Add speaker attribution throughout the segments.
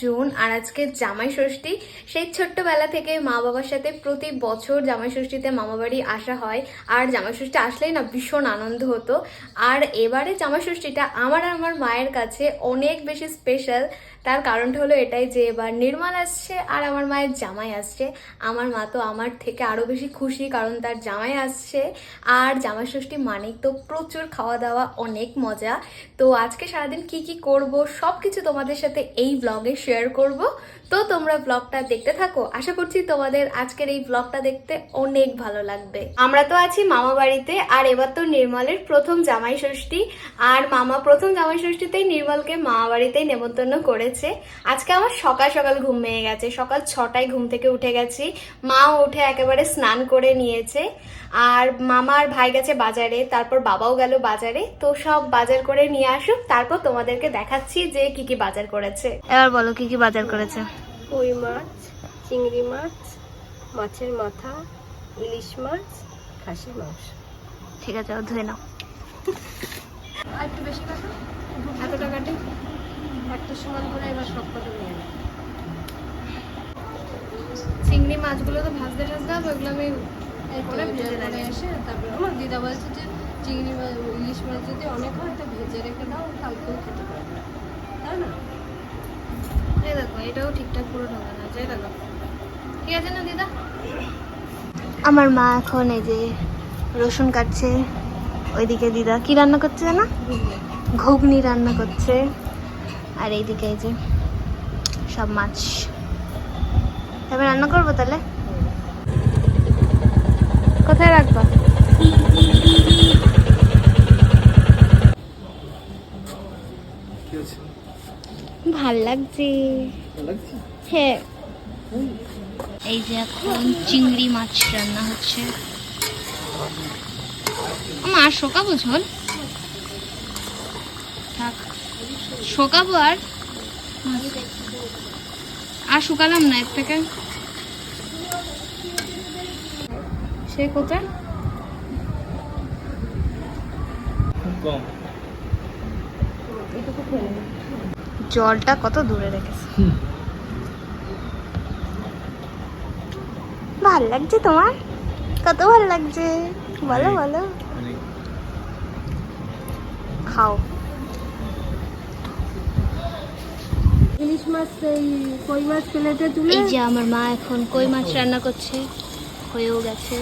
Speaker 1: June আর আজকে জামাই ষষ্ঠী সেই ছোট্টবেলা থেকে মা বাবার সাথে প্রতি বছর জামাই ষষ্ঠীতে মামা বাড়ি আসা হয়। আর জামাই ষষ্ঠী আসলেই না ভীষণ আনন্দ হতো। আর এবারে জামাই ষষ্ঠীটা আমার আর আমার মায়ের কাছে অনেক বেশি স্পেশাল তার কারণটা হলো এটাই যে এবার নির্মাল আসছে আর আমার মায়ের জামাই আসছে। আমার মা তো আমার থেকে আরও বেশি খুশি কারণ তার জামাই আসছে। আর জামাই ষষ্ঠী মানেই তো প্রচুর খাওয়া দাওয়া অনেক মজা। তো আজকে সারাদিন কি কি করব সব কিছু তোমাদের সাথে এই ব্লগে শেয়ার করব। তো তোমরা ব্লগটা দেখতে থাকো। আশা করছি তোমাদের আজকের এই ব্লগটা দেখতে অনেক ভালো লাগবে। আমরা তো আছি মামা বাড়িতে আর এবার তো নির্মলের প্রথম জামাই ষষ্ঠী। আর মামা প্রথম জামাই ষষ্ঠীতেই নির্মলকে মামা বাড়িতেই নেমন্তন্ন করেছে। আজকে আমার সকাল সকাল ঘুম ভেঙে গেছে। সকাল ছটায় ঘুম থেকে উঠে গেছি। মাও উঠে একেবারে স্নান করে নিয়েছে। আর মামা আর ভাই গেছে বাজারে তারপর বাবাও গেল বাজারে। তো সব বাজার করে নিয়ে আসুক তারপর তোমাদেরকে দেখাচ্ছি যে কি কি বাজার করেছে। এবার বলো কি কি বাজার করেছে?
Speaker 2: কই মাছ চিংড়ি মাছ মাছের মাথা ইলিশ মাছ খাসির মাংস।
Speaker 1: ঠিক আছে ও ধুয়ে নাও।
Speaker 2: আর একটু বেশি কাটো এত টাকাটি একটা সমান করে এবার সব কটা নিয়ে
Speaker 1: চিংড়ি মাছগুলো তো ভাজতে ভাজতে হবে ওগুলো আমি
Speaker 2: এরপরে ভেজে করে এসে তারপরে আমার দিদা বলছে যে চিংড়ি মাছ ইলিশ মাছ যদি অনেক হয় তো ভেজে রেখে দাও কালকেও খেতে পারবে। তাই না?
Speaker 1: এই দেখো এটাও ঠিকঠাক পুরো ঢোকা না যাই দেখো। ঠিক আছে না দিদা? আমার মা এখন এই যে রসুন কাটছে ওইদিকে দিদা কি রান্না করছে না ঘুগনি। রান্না করছে আর এইদিকে এই যে সব মাছ। তবে রান্না করব তাহলে? কোথায় রাখব
Speaker 3: কি হচ্ছে
Speaker 1: ভালো লাগছে হ্যাঁ। এই যে এখন চিংড়ি মাছ রান্না হচ্ছে। মা শোকাবো ঝোল? থাক শোকাবো আর? আর শুকালাম না এর থেকে। সে কোথায়?
Speaker 3: কম
Speaker 2: এটুকু খেয়ে নেবে
Speaker 1: জলটা কত দূরে রেখেছে। ভালো লাগছে তোমার? কত ভালো লাগছে? বলো বলো। খাও।
Speaker 2: ইলিশ মাছ এই কই মাছ প্লেটে তুলে?
Speaker 1: এই যে আমার মা এখন কই মাছ রান্না করছে হয়েও গেছে।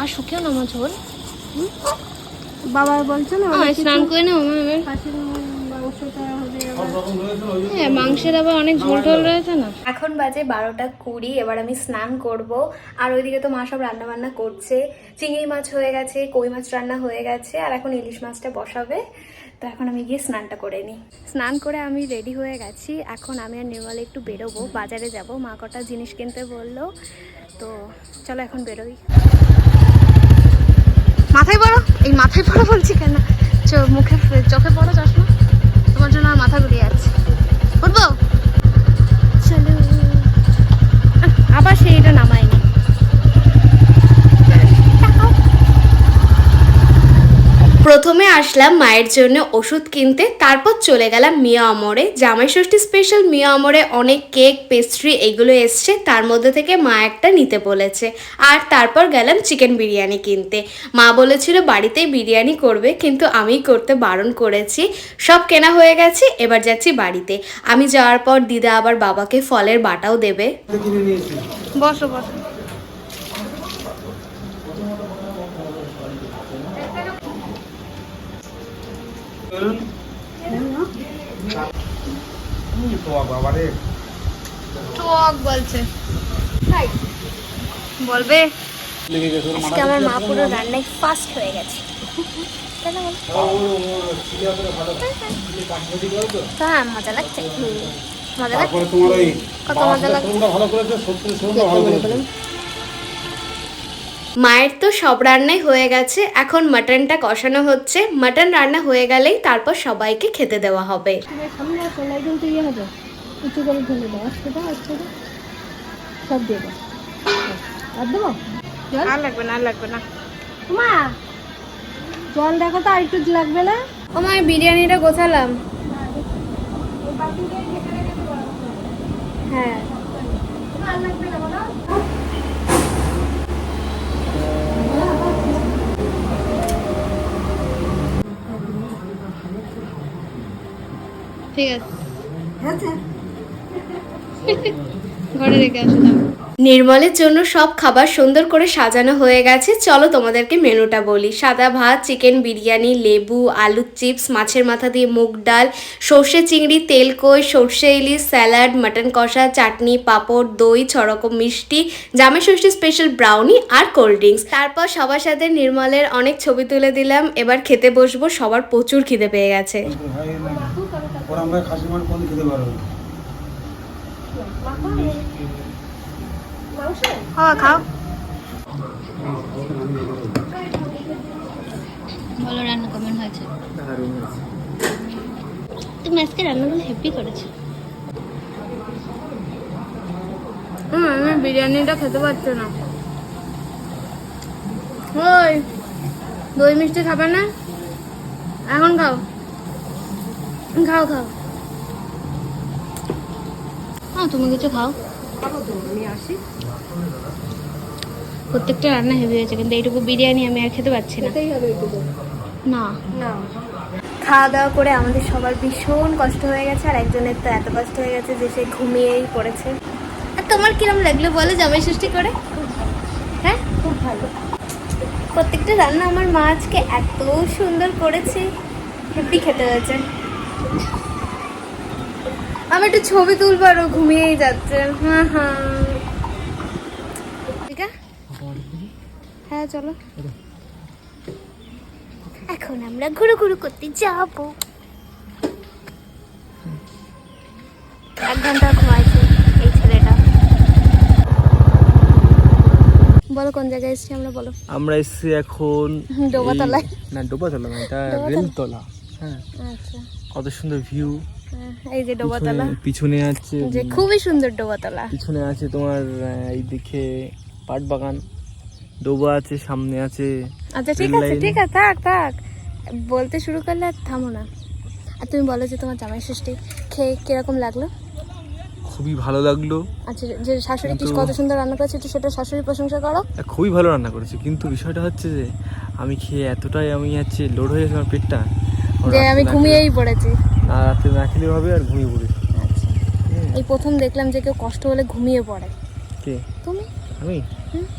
Speaker 1: আর শুকেও না আমার ঝোল।
Speaker 2: বাবা বলছে না
Speaker 1: স্নান করে না আমার
Speaker 2: খাসির মাংসটা
Speaker 1: হ্যাঁ মাংসের আবার অনেক ঝোল টোল রয়েছে না? এখন বাজে বারোটা কুড়ি, এবার আমি স্নান করব। আর ওইদিকে তো মা সব রান্না বান্না করছে। চিংড়ি মাছ হয়ে গেছে, কই মাছ রান্না হয়ে গেছে, আর এখন ইলিশ মাছটা বসাবে। তো এখন আমি গিয়ে স্নানটা করে নিই। স্নান করে আমি রেডি হয়ে গেছি। এখন আমি আর নির্মলে একটু বেরোবো, বাজারে যাব। মা কটা জিনিস কিনতে বলল। তো চলো এখন বেরোই। মাথায় পড়ো? এই মাথায় পড়ো বলছি কেন? চো, মুখে, চোখে পড়ো চশমা তোমার জন্য আর মাথা ঘুরিয়ে যাচ্ছে উঠবো চলো আহ, আবার সেইটা নামায়নি প্রথমে আসলাম মায়ের জন্য ওষুধ কিনতে। তারপর চলে গেলাম মিয়া অমরে। জামাই ষষ্ঠী স্পেশাল মিয়া অমরে অনেক কেক পেস্ট্রি এগুলো এসছে। তার মধ্যে থেকে মা একটা নিতে বলেছে। আর তারপর গেলাম চিকেন বিরিয়ানি কিনতে। মা বলেছিল বাড়িতেই বিরিয়ানি করবে কিন্তু আমি করতে বারণ করেছি। সব কেনা হয়ে গেছে এবার যাচ্ছি বাড়িতে। আমি যাওয়ার পর দিদা আবার বাবাকে ফলের বাটাও দেবে। বসো বসো।
Speaker 3: বলুন তো বাবা রে
Speaker 1: টক বলছে। বলবে?
Speaker 3: লেগে গেছে ওর
Speaker 1: আজকে আমার মা পুরো রান্নায় ফাস্ট হয়ে গেছে? হ্যাঁ মজা লাগছে। মজা লাগছে। কত মজা লাগছে।
Speaker 3: ভালো
Speaker 1: মায়ের তো সব রান্নাই হয়ে গেছে এখন মাটনটা কষানো হচ্ছে। মাটন রান্না হয়ে গেলেই তারপর সবাইকে খেতে দেওয়া হবে।
Speaker 2: তুমি সামনে আসো না কিন্তু ইয়ে হবে উঁচু করে ঢেলে দাও আজকে দাও সব দিয়ে দাও আর দেবো
Speaker 1: আর লাগবে না আর লাগবে না।
Speaker 2: মা জল দেখো তো আর একটু লাগবে না?
Speaker 1: ও মা বিরিয়ানিটা গোছালাম। হ্যাঁ। ঠিক আছে। ঘরে রেখে আসো দাও নির্মলের জন্য সব খাবার সুন্দর করে সাজানো হয়ে গেছে। চলো তোমাদেরকে মেনুটা বলি। সাদা ভাত চিকেন বিরিয়ানি লেবু আলুর চিপস মাছের মাথা দিয়ে মুগ ডাল সর্ষে চিংড়ি তেল কই সর্ষে ইলিশ স্যালাড মাটন কষা চাটনি পাঁপড় দই ছরকম মিষ্টি জামে ষষ্ঠী স্পেশাল ব্রাউনি আর কোল্ড ড্রিঙ্কস তারপর সবার সাথে নির্মলের অনেক ছবি তুলে দিলাম। এবার খেতে বসবো সবার প্রচুর খিদে পেয়ে গেছে।
Speaker 3: আমরা খাসি মাছ কোন খেতে পারব
Speaker 1: খাওয়া খাও। বলো রান্না কেমন হয়েছে? তুমি আজকে রান্নাগুলো হেভি করেছ? আমি বিরিয়ানিটা খেতে পারছ না। ওই দই মিষ্টি খাবে না? এখন খাও। খাও খাও। হ্যাঁ তুমি কিছু খাও?
Speaker 2: আমি আসি।
Speaker 1: প্রত্যেকটা রান্না হেভি হয়েছে কিন্তু এইটুকু বিরিয়ানি আমি আর খেতে পারছি না। না।
Speaker 2: না।
Speaker 1: খাওয়া দাওয়া করে আমাদের সবার ভীষণ কষ্ট হয়ে গেছে আর একজনের তো এত কষ্ট হয়ে গেছে যে সে ঘুমিয়েই পড়েছে। আর তোমার কিরম লাগল বলো জামাই ষষ্ঠী করে? হ্যাঁ?
Speaker 2: খুব ভালো।
Speaker 1: প্রত্যেকটা রান্না আমার মা আজকে এত সুন্দর করেছে হেভি খেতে হয়েছে। আমি একটু ছবি তুলবো আরও ঘুমিয়েই যাচ্ছে। হ্যাঁ হ্যাঁ ঠিক আছে হ্যাঁ চলো। এখন আমরা ঘুরু ঘুরু করতে যাব। এক ঘণ্টা ঘুমাইছে এই ছেলেটা। বলো কোন জায়গায় এসেছি আমরা বলো।
Speaker 4: আমরা এসেছি এখন
Speaker 1: ডোবাতলায়।
Speaker 4: না ডোবাতলা না এটা রেলতলা। হ্যাঁ।
Speaker 1: আচ্ছা।
Speaker 4: কত সুন্দর ভিউ।
Speaker 1: হ্যাঁ, এই যে ডোবাতলা।
Speaker 4: পিছনে আছে
Speaker 1: যে খুবই সুন্দর ডোবাতলা।
Speaker 4: পিছনে আছে তোমার আহ, এই দিকে পাট বাগান ডোবা আছে সামনে আছে
Speaker 1: আচ্ছা ঠিক আছে ঠিক আছে থাক থাক। বলতে শুরু করলে আর থামো না। আর তুমি বলো যে তোমার জামাই ষষ্ঠী খেয়ে কীরকম লাগল?
Speaker 4: খুবই ভালো লাগল।
Speaker 1: আচ্ছা যে শাশুড়ি কি কত সুন্দর রান্না করেছে একটু সেটা শাশুড়ি প্রশংসা করো।
Speaker 4: খুবই ভালো রান্না করেছে কিন্তু বিষয়টা হচ্ছে যে আমি খেয়ে এতটাই আমি হচ্ছে লোড হয়ে গেছে আমার পেটটা।
Speaker 1: যে আমি ঘুমিয়েই পড়েছি।
Speaker 4: না রাত্রে না খেলে হবে আর ঘুমিয়ে পড়ি।
Speaker 1: আচ্ছা। এই প্রথম দেখলাম যে কেউ কষ্ট হলে ঘুমিয়ে পড়ে।
Speaker 4: কে?
Speaker 1: তুমি?
Speaker 4: আমি?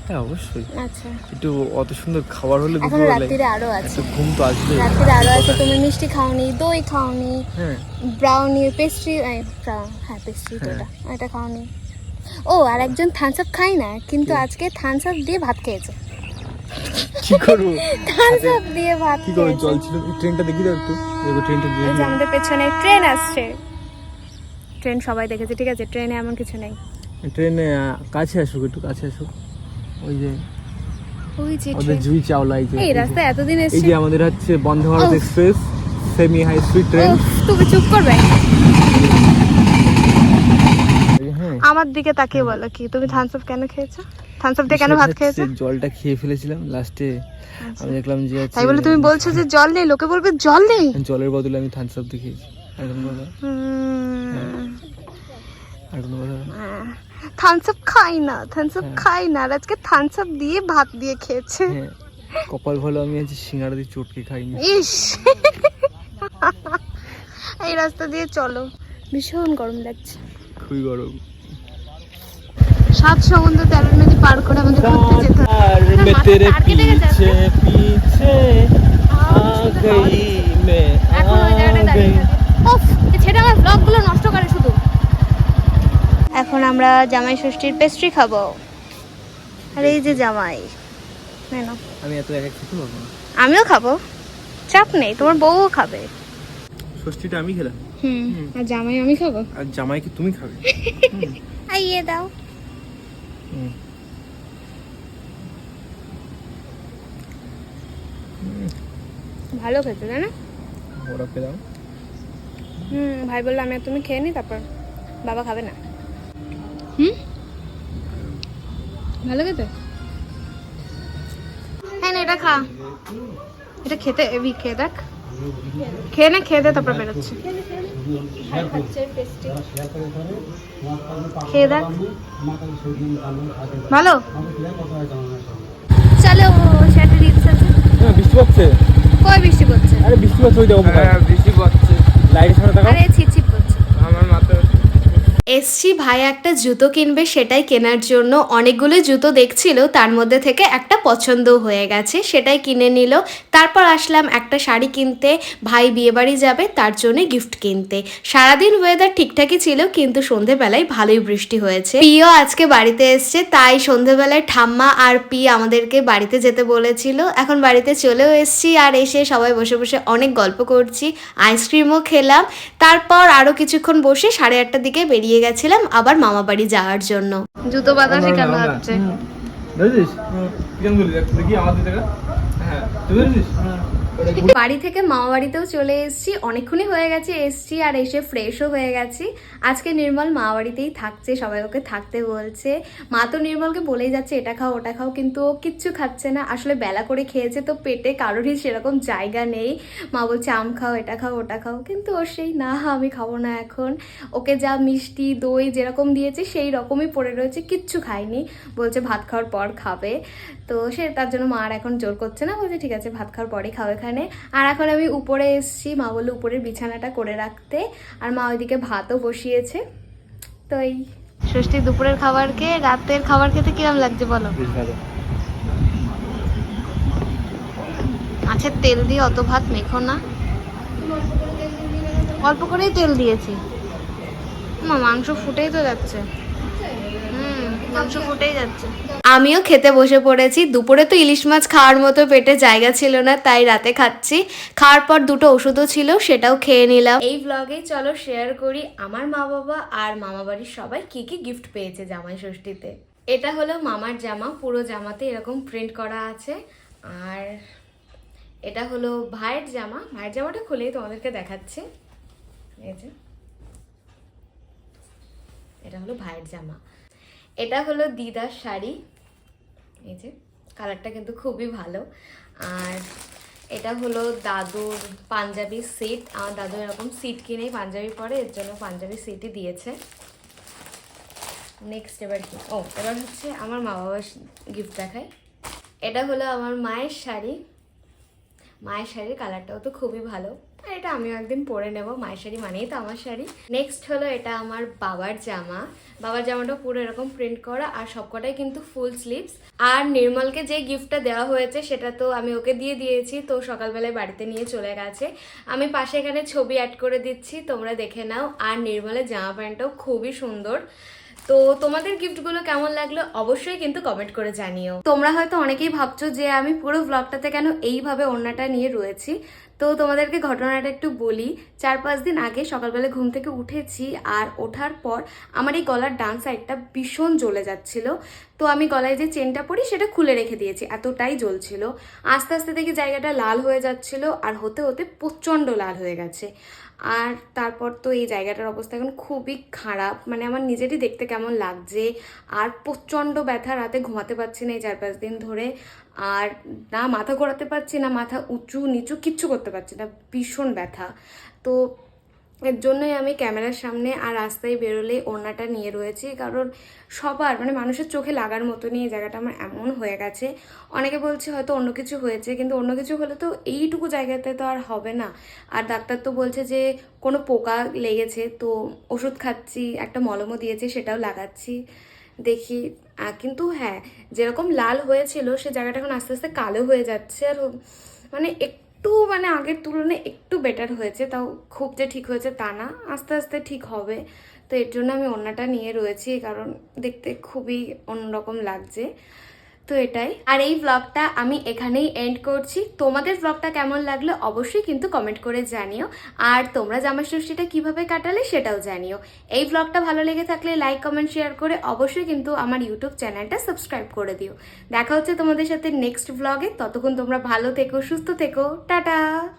Speaker 4: হ্যাঁ অবশ্যই।
Speaker 1: আচ্ছা।
Speaker 4: একটু অত সুন্দর খাবার হলে
Speaker 1: এখন রাত্রিরে আরও আছে।
Speaker 4: ঘুম তো আসবে
Speaker 1: রাত্রিরে আরও আছে তুমি মিষ্টি খাওনি দই খাওনি
Speaker 4: হ্যাঁ।
Speaker 1: ব্রাউনি পেস্ট্রি হ্যাঁ পেস্ট্রি তো
Speaker 4: হ্যাঁ।
Speaker 1: এটা এটা খাওনি। ও আর একজন থামস আপ খাই না কিন্তু আজকে থামস আপ দিয়ে ভাত খেয়েছে।
Speaker 4: কি করব?
Speaker 1: থামস আপ দিয়ে ভাত
Speaker 4: কি করব? জল ছিল ট্রেনটা দেখি দাও একটু। দেখো ট্রেনটা দিয়ে
Speaker 1: আমাদের পেছনে ট্রেন আসছে। ট্রেন সবাই দেখেছে ঠিক আছে ট্রেনে এমন কিছু নেই।
Speaker 4: ট্রেনে কাছে আসুক একটু কাছে আসুক। ওই যে
Speaker 1: ওই যে
Speaker 4: ওদের জুই চাওলা এই যে
Speaker 1: এতদিন
Speaker 4: এই যে আমাদের হচ্ছে Vande Bharat express semi high speed train.
Speaker 1: উফ, তুমি চুপ করবে?
Speaker 4: হ্যাঁ।
Speaker 1: আমার দিকে তাকিয়ে বলো কি তুমি থামস আপ কেন খেয়েছো? থামস আপ দিয়ে কেন ভাত খেয়েছো?
Speaker 4: জলটা খেয়ে ফেলেছিলাম লাস্টে আমি দেখলাম যে
Speaker 1: তাই বলে তুমি বলছো যে জল নেই লোকে বলবে জল নেই?
Speaker 4: জলের বদলে আমি থামস আপ আর কোনো কথা
Speaker 1: খাই না
Speaker 4: হ্যাঁ।
Speaker 1: খাই না আজকে দিয়ে ভাত দিয়ে খেয়েছে।
Speaker 4: হ্যাঁ, কপাল ভালো আমি আজ সিঙ্গাড়া দিয়ে চটকে খাইনি।
Speaker 1: এই রাস্তা দিয়ে চলো। ভীষণ গরম লাগছে।
Speaker 4: খুবই গরম।
Speaker 1: সাত সমুদ্র তেরো নদী পার করে আমাদের ঘুরতে যেতে হবে।
Speaker 4: হ্যাঁ, তেরে পিছে
Speaker 1: পিছে আ গই মে আ গই ওফ ছেড়ে আমার ব্লগগুলো নষ্ট করে এখন আমরা জামাই ষষ্ঠীর পেস্ট্রি খাব। আর এই যে জামাই নে
Speaker 4: আমি এত একা খেতে পারব না।
Speaker 1: আমিও খাব চাপ নেই তোমার বউও খাবে।
Speaker 4: ষষ্ঠীটা আমি খেলাম।
Speaker 1: হুম আর জামাই আমি খাব?
Speaker 4: আর জামাইকে তুমি খাবে।
Speaker 1: আইয়ে দাও।
Speaker 4: হুম।
Speaker 1: ভালো খেতে তাই না?
Speaker 4: ওরা পেলাম
Speaker 1: হুম ভাই বলল আমি আর তুমি খেয়ে নি তারপর বাবা খাবে না। হুম? ভালো খেতে? হ্যাঁ না এটা খা। এটা খেতে এবি খেয়ে দেখ। খেয়ে নে খেয়ে দে তারপর বেরোচ্ছি। খেয়ে দেখ। ভালো? চলো সেটা রিলস আছে।
Speaker 4: হ্যাঁ বৃষ্টি পড়ছে।
Speaker 1: কই বৃষ্টি পড়ছে?
Speaker 4: আরে বৃষ্টি পড়ছে ওই দেখো
Speaker 5: হ্যাঁ বৃষ্টি পড়ছে।
Speaker 4: লাইটের সামনে তাকাও।
Speaker 1: আরে ছিপছিপ করছে।
Speaker 5: আমার মাথা
Speaker 1: এসছি ভাই একটা জুতো কিনবে, সেটাই কেনার জন্য অনেকগুলো জুতো দেখছিল, তার মধ্যে থেকে একটা পছন্দ হয়ে গেছে, সেটাই কিনে নিল। তারপর আসলাম একটা শাড়ি কিনতে, ভাই বিয়েবাড়ি যাবে, তার জন্য গিফট কিনতে। সারাদিন ওয়েদার ঠিকঠাকই ছিল, কিন্তু সন্ধেবেলায় ভালোই বৃষ্টি হয়েছে। পিও আজকে বাড়িতে এসছে, তাই সন্ধেবেলায় ঠাম্মা আর পি আমাদেরকে বাড়িতে যেতে বলেছিল। এখন বাড়িতে চলেও এসছি আর এসে সবাই বসে বসে অনেক গল্প করছি আইসক্রিমও খেলাম। তারপর আরও কিছুক্ষণ বসে সাড়ে আটটার দিকে বেরিয়ে গেছিলাম আবার মামা বাড়ি যাওয়ার জন্য। জুতো বাতাসে শেখানো হচ্ছে।
Speaker 4: বুঝেছিস? কেন বলি দেখ দেখি আমাদের। হ্যাঁ। তুই বুঝেছিস?
Speaker 1: বাড়ি থেকে মামা বাড়িতেও চলে এসেছি। অনেকক্ষণই হয়ে গেছে, এসছি আর এসে ফ্রেশও হয়ে গেছি। আজকে নির্মল মা বাড়িতেই থাকছে, সবাই ওকে থাকতে বলছে। মা তো নির্মলকে বলেই যাচ্ছে, এটা খাও, ওটা খাও। কিন্তু ও কিচ্ছু খাচ্ছে না। আসলে বেলা করে খেয়েছে তো পেটে কারোরই সেরকম জায়গা নেই। মা বলছে, আম খাও, এটা খাও, ওটা খাও। কিন্তু ওর সেই, না, আমি খাব না এখন। ওকে যা মিষ্টি, দই যেরকম দিয়েছে, সেই রকমই পড়ে রয়েছে, কিচ্ছু খায়নি। বলছে, ভাত খাওয়ার পর খাবে। তো সে তার জন্য মা আর এখন জোর করছে না। বলছে, ঠিক আছে, ভাত খাওয়ার পরে খাও এখানে। আর এখন আমি উপরে এসেছি মা বলল উপরের বিছানাটা করে রাখতে। আর মা ওইদিকে ভাতও বসিয়েছে। তো এই ষষ্ঠী দুপুরের খাবার খেয়ে রাতের খাবার খেতে কিরম লাগছে বলো? মাছের তেল দিয়ে অত ভাত মেখো না। অল্প করেই তেল দিয়েছি। মা মাংস ফুটেই তো যাচ্ছে। মাংস যাচ্ছে। আমিও খেতে বসে পড়েছি। দুপুরে তো ইলিশ মাছ খাওয়ার মতো পেটে জায়গা ছিল না, তাই রাতে খাচ্ছি। খাওয়ার পর দুটো ওষুধও ছিল, সেটাও খেয়ে নিলাম। এই ব্লগে চলো শেয়ার করি আমার মা বাবা আর মামা বাড়ির সবাই কি কি গিফট পেয়েছে জামাই ষষ্ঠীতে। এটা হলো মামার জামা, পুরো জামাতে এরকম প্রিন্ট করা আছে। আর এটা হলো ভাইয়ের জামা। ভাইয়ের জামাটা খুলেই তোমাদেরকে দেখাচ্ছে। এই যে। এটা হলো ভাইয়ের জামা। এটা হলো দিদার শাড়ি। এই যে কালারটা কিন্তু খুবই ভালো। আর এটা হলো দাদুর পাঞ্জাবি সেট আমার দাদু এরকম সিট কিনেই পাঞ্জাবি পরে, এর জন্য পাঞ্জাবি সেটই দিয়েছে। নেক্সট এবার কি? ও, এবার হচ্ছে আমার মা বাবার গিফট দেখায়। এটা হলো আমার মায়ের শাড়ি। মায়ের শাড়ির কালারটাও তো খুবই ভালো। আর এটা আমিও একদিন পরে নেব, মায়ের শাড়ি মানেই তো আমার শাড়ি। নেক্সট হলো এটা আমার বাবার জামা। বাবার জামাটা পুরো এরকম প্রিন্ট করা আর সবকটাই কিন্তু ফুল স্লিভস আর নির্মলকে যে গিফটটা দেওয়া হয়েছে, সেটা তো আমি ওকে দিয়ে দিয়েছি, তো সকালবেলায় বাড়িতে নিয়ে চলে গেছে। আমি পাশে এখানে ছবি অ্যাড করে দিচ্ছি, তোমরা দেখে নাও। আর নির্মলের জামা প্যান্টটাও খুবই সুন্দর। তো তোমাদের গিফটগুলো কেমন লাগল, অবশ্যই কিন্তু কমেন্ট করে জানিও। তোমরা হয়তো অনেকেই ভাবছ যে আমি পুরো ব্লগটাতে কেন এইভাবে ওড়নাটা নিয়ে রয়েছি। তো তোমাদেরকে ঘটনাটা একটু বলি। চার পাঁচ দিন আগে সকালবেলা ঘুম থেকে উঠেছি আর ওঠার পর আমার এই গলার ডান সাইডটা ভীষণ জ্বলে যাচ্ছিল। তো আমি গলায় যে চেনটা পরি সেটা খুলে রেখে দিয়েছি, এতটাই জ্বলছিল। আস্তে আস্তে দেখি জায়গাটা লাল হয়ে যাচ্ছিল আর হতে হতে প্রচণ্ড লাল হয়ে গেছে। আর তারপর তো এই জায়গাটার অবস্থা এখন খুবই খারাপ। মানে আমার নিজেরই দেখতে কেমন লাগছে। আর প্রচণ্ড ব্যথা, রাতে ঘুমাতে পারছি না এই চার পাঁচ দিন ধরে। আর না, মাথা ঘোরাতে পারছি না, মাথা উঁচু নিচু, কিচ্ছু করতে পারছি না। ভীষণ ব্যথা। তো এর জন্যই আমি ক্যামেরার সামনে আর রাস্তায় বেরোলে ওড়নাটা নিয়ে রয়েছি। কারণ সবার মানে মানুষের চোখে লাগার মতনই এই জায়গাটা আমার এমন হয়ে গেছে। অনেকে বলছে হয়তো অন্য কিছু হয়েছে, কিন্তু অন্য কিছু হলে তো এইটুকু জায়গাতে তো আর হবে না। আর ডাক্তার তো বলছে যে কোনো পোকা লেগেছে, তো ওষুধ খাচ্ছি, একটা মলমও দিয়েছে, সেটাও লাগাচ্ছি। দেখি। কিন্তু হ্যাঁ যেরকম লাল হয়েছিল, সে জায়গাটা এখন আস্তে আস্তে কালো হয়ে যাচ্ছে। আর মানে একটু মানে আগের তুলনায় একটু বেটার হয়েছে, তাও খুব যে ঠিক হয়েছে তা না, আস্তে আস্তে ঠিক হবে। তো এর জন্য আমি ওড়নাটা নিয়ে রয়েছি, কারণ দেখতে খুবই অন্যরকম লাগছে। তো এটাই। আর এই ব্লগটা আমি এখানেই এন্ড করছি। তোমাদের ব্লগটা কেমন লাগল অবশ্যই কিন্তু কমেন্ট করে জানিও। আর তোমরা জামা ষষ্ঠীটা কীভাবে কাটালে সেটাও জানিও। এই ব্লগটা ভালো লেগে থাকলে লাইক কমেন্ট শেয়ার করে অবশ্যই কিন্তু আমার ইউটিউব চ্যানেলটা সাবস্ক্রাইব করে দিও। দেখা হচ্ছে তোমাদের সাথে নেক্সট ব্লগে ততক্ষণ তোমরা ভালো থেকো, সুস্থ থেকো। টাটা!